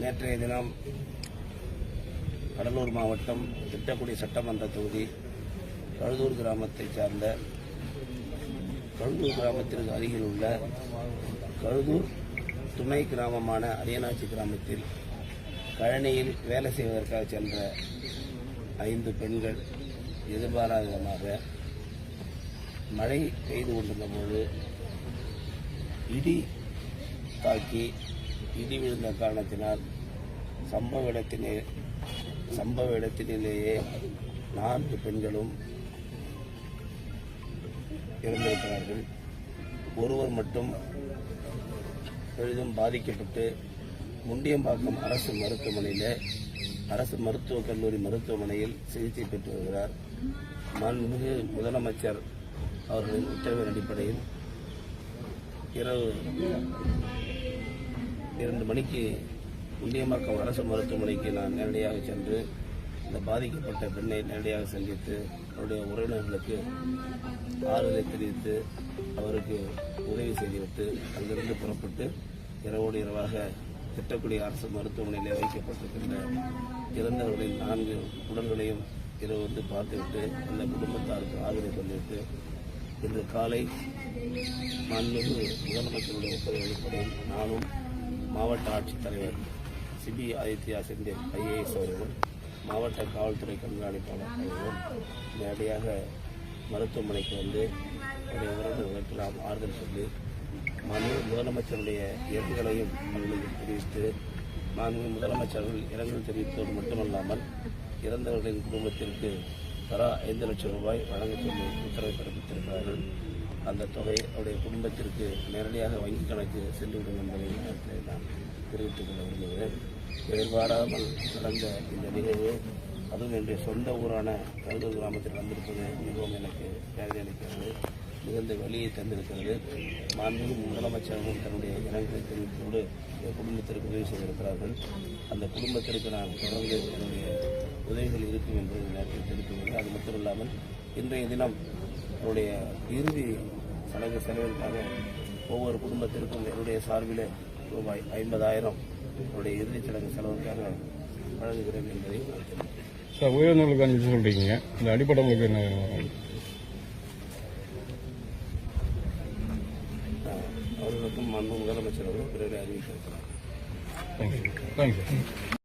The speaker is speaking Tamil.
நேற்றைய தினம் கடலூர் மாவட்டம் திட்டக்குடி சட்டமன்ற தொகுதி கழுதூர் கிராமத்தைச் சார்ந்த கழுதூர் கிராமத்திற்கு அருகில் உள்ள கழுதூர் துணை கிராமமான அரியநாச்சி கிராமத்தில் கழனியில் வேலை செய்வதற்காக சென்ற ஐந்து பெண்கள் எதிர்பாராத விதமாக மழை பெய்து கொண்டிருந்த பொழுது இடி தாக்கி இடி விழுந்த காரணத்தினால் சம்பவ இடத்திலே சம்பவ இடத்திலேயே நான்கு பெண்களும் இறந்திருக்கிறார்கள். ஒருவர் மட்டும் பெரிதும் பாதிக்கப்பட்டு முண்டியம்பாக்கம் அரசு மருத்துவமனையில் அரசு மருத்துவக் கல்லூரி மருத்துவமனையில் சிகிச்சை பெற்று வருகிறார். மாண்புமிகு முதலமைச்சர் அவர்களின் உத்தரவின் அடிப்படையில் இரவு இரண்டு மணிக்கு முண்டியம்பாக்கம் அரசு மருத்துவமனைக்கு நான் நேரடியாக சென்று இந்த பாதிக்கப்பட்ட பெண்ணை நேரடியாக சந்தித்து அவருடைய உறவினர்களுக்கு ஆறுதலை தெரிவித்து அவருக்கு உதவி செய்துவிட்டு அங்கிருந்து புறப்பட்டு இரவோடு இரவாக திட்டக்குடி அரசு மருத்துவமனையில் வைக்கப்பட்டிருக்கின்ற இறந்தவர்களின் நான்கு உடல்களையும் இரவு வந்து பார்த்துவிட்டு அந்த குடும்பத்தாருக்கு ஆதரவு சொல்லிவிட்டு இன்று காலை மாண்புமிகு முதலமைச்சருடைய உத்தரவு அடிப்படையில் நானும் மாவட்ட ஆட்சித்தலைவர் சிபி ஆதித்யா செந்தில் ஐஏஎஸ் அவர்களும் மாவட்ட காவல்துறை கண்காணிப்பாளர் அவர்களும் நேரடியாக மருத்துவமனைக்கு வந்து அவருடைய உறவினர்களுக்கு நாம் ஆறுதல் சொல்லி மாண்புமிகு முதலமைச்சருடைய இரங்கலையும் அவர்களுக்கு தெரிவித்து மாண்புமிகு முதலமைச்சர்கள் இரங்கல் தெரிவித்தது மட்டுமல்லாமல் இறந்தவர்களின் குடும்பத்திற்கு தலா ஐந்து லட்சம் ரூபாய் வழங்க சொல்லி உத்தரவு பிறப்பித்திருக்கிறார்கள். அந்த தொகை அவருடைய குடும்பத்திற்கு நேரடியாக வங்கிக் கணக்கு சென்றுவிடும் என்பதை நான் தெரிவித்துக் கொள்ள விரும்புகிறேன். எதிர்பாராமல் நடந்த இந்த நிகழ்வு அதுவும் என்னுடைய சொந்த ஊரான கருதூர் கிராமத்தில் நடந்திருப்பது மிகவும் எனக்கு வேதனை அளிக்கிறது மிகுந்த வழியை தந்திருக்கிறது. மாண்பு முதலமைச்சரும் தன்னுடைய இரங்கலை தெரிவித்தோடு குடும்பத்திற்கு உதவி செய்திருக்கிறார்கள். அந்த குடும்பத்திற்கு நான் தொடர்ந்து என்னுடைய உதவிகள் இருக்கும் என்பதை இந்த நேரத்தில் தெரிவித்துள்ளேன் அது மட்டுமில்லாமல் இன்றைய தினம் அவருடைய இறுதி சடங்கு செலவிற்காக ஒவ்வொரு குடும்பத்திற்கும் என்னுடைய சார்பில் ரூபாய் ஐம்பதாயிரம் அவருடைய இறுதிச் சடங்கு செலவுக்காக வழங்குகிறேன் என்பதை நான் தெரிவிக்கிறேன் சார் உயர்ந்தவர்களுக்கு அஞ்சு சொல்றீங்க? இந்த அடிப்பட்டவங்களுக்கு என்ன அவர்களுக்கும் மாண்பு முதலமைச்சர் அவர்கள் பிறகு அறிவித்திருக்கிறார் தேங்க்யூ தேங்க்யூ